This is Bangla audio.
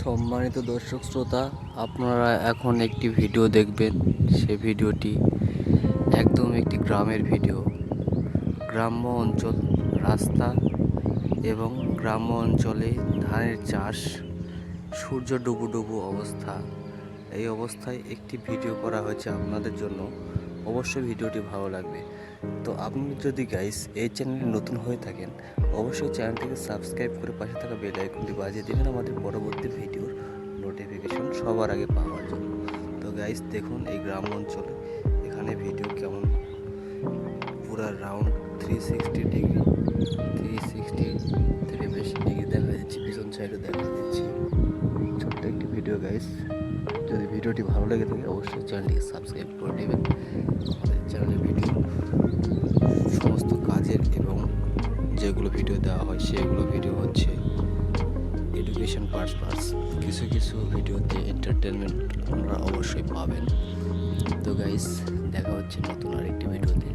সম্মানিত দর্শক শ্রোতা, আপনারা এখন একটি ভিডিও দেখবেন। সে ভিডিওটি একদম একটি গ্রামের ভিডিও। গ্রাম্য অঞ্চল, রাস্তা এবং গ্রাম্য অঞ্চলে ধানের চাষ, সূর্য ডুবু ডুবু অবস্থা, এই অবস্থায় একটি ভিডিও করা হয়েছে আপনাদের জন্য। অবশ্যই ভিডিওটি ভালো লাগবে। তো আপনি যদি গাইস এই চ্যানেলে নতুন হয়ে থাকেন, অবশ্যই চ্যানেলটিকে সাবস্ক্রাইব করে পাশে থাকা বেল আইকনটি বাজিয়ে দেবেন। আমাদের পরবর্তী ভিডিওর নোটিফিকেশন সবার আগে পাওয়ার জন্য। তো গাইস দেখুন এই গ্রাম অঞ্চলে এখানে ভিডিও কেমন? পুরো round three sixty degree three sixty থেকে বেশি ডিগ্রি দেখা যাচ্ছে। পিছন সাইডে দেখা যাচ্ছে। ভিডিও গাইস যদি ভিডিওটি ভালো লেগে থাকে, অবশ্যই চ্যানেলটিকে সাবস্ক্রাইব করে নেবেন। আমাদের ভিডিও সমস্ত কাজের এবং যেগুলো ভিডিও দেওয়া হয়, সেগুলো ভিডিও হচ্ছে এডুকেশন পারপাস কিছু কিছু ভিডিওতে এন্টারটেনমেন্ট আপনারা অবশ্যই পাবেন। তো গাইস দেখা হচ্ছে নতুন আরেকটি ভিডিওতে